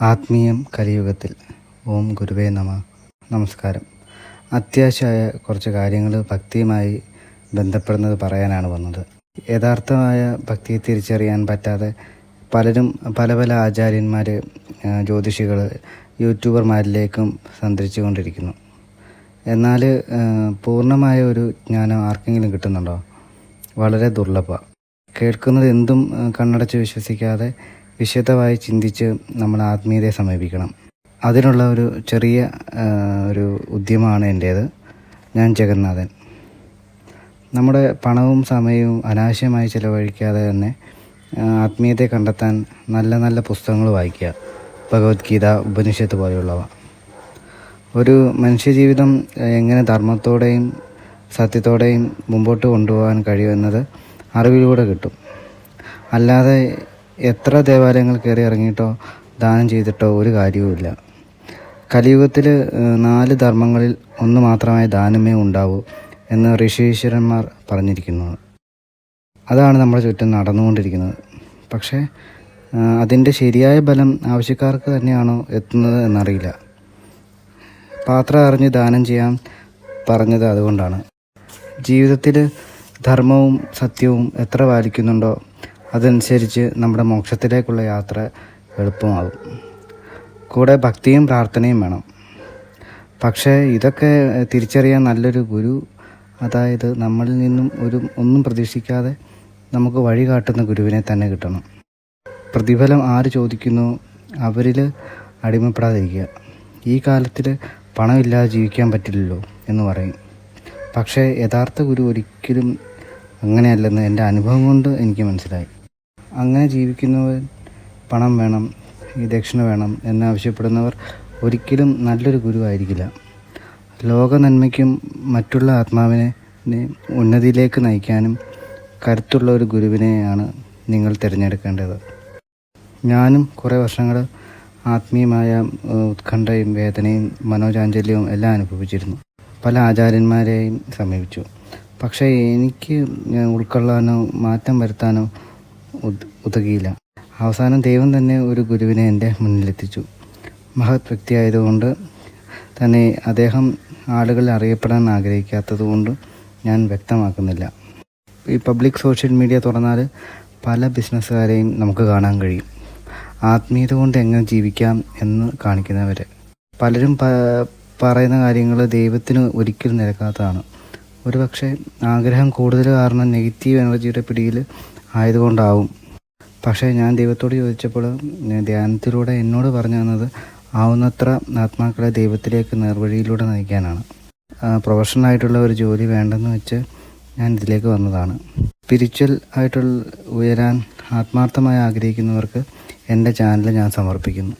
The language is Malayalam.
ആത്മീയം കലിയുഗത്തിൽ. ഓം ഗുരുവേ നമ. നമസ്കാരം. അത്യാവശ്യമായ കുറച്ച് കാര്യങ്ങൾ ഭക്തിയുമായി ബന്ധപ്പെടുന്നത് പറയാനാണ് വന്നത്. യഥാർത്ഥമായ ഭക്തിയെ തിരിച്ചറിയാൻ പറ്റാതെ പലരും പല പല ആചാര്യന്മാർ ജ്യോതിഷികൾ യൂട്യൂബർമാരിലേക്കും സഞ്ചരിച്ചു കൊണ്ടിരിക്കുന്നു എന്നാൽ പൂർണമായ ഒരു ജ്ഞാനം ആർക്കെങ്കിലും കിട്ടുന്നുണ്ടോ? വളരെ ദുർലഭ. കേൾക്കുന്നത് എന്തും കണ്ണടച്ച് വിശ്വസിക്കാതെ വിശദമായി ചിന്തിച്ച് നമ്മൾ ആത്മീയതയെ സമീപിക്കണം. അതിനുള്ള ഒരു ചെറിയ ഒരു ഉദ്യമമാണ് എന്റേത് ഞാൻ ജഗന്നാഥൻ. നമ്മുടെ പണവും സമയവും അനാവശ്യമായി ചിലവഴിക്കാതെ തന്നെ ആത്മീയതയെ കണ്ടെത്താൻ നല്ല നല്ല പുസ്തകങ്ങൾ വായിക്കുക. ഭഗവത്ഗീത ഉപനിഷത്ത് പോലെയുള്ളവ. ഒരു മനുഷ്യജീവിതം എങ്ങനെ ധർമ്മത്തോടെയും സത്യത്തോടെയും മുമ്പോട്ട് കൊണ്ടുപോകാൻ കഴിയുമെന്നത് അറിവിലൂടെ കിട്ടും. അല്ലാതെ എത്ര ദേവാലയങ്ങൾ കയറി ഇറങ്ങിയിട്ടോ ദാനം ചെയ്തിട്ടോ ഒരു കാര്യവുമില്ല കലിയുഗത്തിൽ നാല് ധർമ്മങ്ങളിൽ ഒന്ന് മാത്രമായ ദാനമേ ഉണ്ടാവൂ എന്ന് ഋഷീശ്വരന്മാർ പറഞ്ഞിരിക്കുന്നു. അതാണ് നമ്മുടെ ചുറ്റും നടന്നുകൊണ്ടിരിക്കുന്നത്. പക്ഷേ അതിന്റെ ശരിയായ ബലം ആവശ്യക്കാർക്ക് തന്നെയാണോ എത്തുന്നത് എന്നറിയില്ല. പാത്രം അറിഞ്ഞ് ദാനം ചെയ്യാൻ പറഞ്ഞത് അതുകൊണ്ടാണ്. ജീവിതത്തിൽ ധർമ്മവും സത്യവും എത്ര പാലിക്കുന്നുണ്ടോ അതനുസരിച്ച് നമ്മുടെ മോക്ഷത്തിലേക്കുള്ള യാത്ര എളുപ്പമാകും. കൂടെ ഭക്തിയും പ്രാർത്ഥനയും വേണം. പക്ഷേ ഇതൊക്കെ തിരിച്ചറിയാൻ നല്ലൊരു ഗുരു അതായത് നമ്മളിൽ നിന്നും ഒരു ഒന്നും പ്രതീക്ഷിക്കാതെ നമുക്ക് വഴി കാട്ടുന്ന ഗുരുവിനെ തന്നെ കിട്ടണം. പ്രതിഫലം ആര് ചോദിക്കുന്നു അവരിൽ അടിമപ്പെടാതിരിക്കുക. ഈ കാലത്തിൽ പണമില്ലാതെ ജീവിക്കാൻ പറ്റില്ലല്ലോ എന്ന് പറയും. പക്ഷേ യഥാർത്ഥ ഗുരു ഒരിക്കലും അങ്ങനെയല്ലെന്ന് എന്റെ അനുഭവം കൊണ്ട് എനിക്ക് മനസ്സിലായി. അങ്ങനെ ജീവിക്കുന്നവർ പണം വേണം ഈ ദക്ഷിണ വേണം എന്നാവശ്യപ്പെടുന്നവർ ഒരിക്കലും നല്ലൊരു ഗുരുവായിരിക്കില്ല. ലോക നന്മയ്ക്കും മറ്റുള്ള ആത്മാവിനെ ഉന്നതിയിലേക്ക് നയിക്കാനും കരുത്തുള്ള ഒരു ഗുരുവിനെയാണ് നിങ്ങൾ തിരഞ്ഞെടുക്കേണ്ടത്. ഞാനും കുറേ വർഷങ്ങൾ ആത്മീയമായ ഉത്കണ്ഠയും വേദനയും മനോചാഞ്ചല്യവും എല്ലാം അനുഭവിച്ചിരുന്നു. പല ആചാര്യന്മാരെയും സമീപിച്ചു. പക്ഷേ എനിക്ക് ഉൾക്കൊള്ളാനോ മാറ്റം വരുത്താനോ ഉത് ഉതകിയില്ല. അവസാനം ദൈവം തന്നെ ഒരു ഗുരുവിനെ എന്റെ മുന്നിലെത്തിച്ചു. മഹത് വ്യക്തിയായതുകൊണ്ട് തന്നെ അദ്ദേഹം ആളുകൾ അറിയപ്പെടാൻ ആഗ്രഹിക്കാത്തതുകൊണ്ട് ഞാൻ വ്യക്തമാക്കുന്നില്ല. ഈ പബ്ലിക് സോഷ്യൽ മീഡിയ തുറന്നാൽ പല ബിസിനസ്സുകാരെയും നമുക്ക് കാണാൻ കഴിയും. ആത്മീയത കൊണ്ട് എങ്ങനെ ജീവിക്കാം എന്ന് കാണിക്കുന്നവർ പലരും പറയുന്ന കാര്യങ്ങൾ ദൈവത്തിന് ഒരിക്കലും നിരക്കാത്തതാണ്. ഒരുപക്ഷെ ആഗ്രഹം കൂടുതൽ കാരണം നെഗറ്റീവ് എനർജിയുടെ പിടിയിൽ ആയതുകൊണ്ടാവും. പക്ഷേ ഞാൻ ദൈവത്തോട് ചോദിച്ചപ്പോൾ ധ്യാനത്തിലൂടെ എന്നോട് പറഞ്ഞു തന്നത് ആവുന്നത്ര ആത്മാക്കളെ ദൈവത്തിലേക്ക് നേർവഴിയിലൂടെ നയിക്കാനാണ്. പ്രൊഫഷണൽ ആയിട്ടുള്ള ഒരു ജോലി വേണ്ടെന്ന് വെച്ച് ഞാൻ ഇതിലേക്ക് വന്നതാണ്. സ്പിരിച്വൽ ആയിട്ടുള്ള ഉയരാൻ ആത്മാർത്ഥമായി ആഗ്രഹിക്കുന്നവർക്ക് എന്റെ ചാനൽ ഞാൻ സമർപ്പിക്കുന്നു.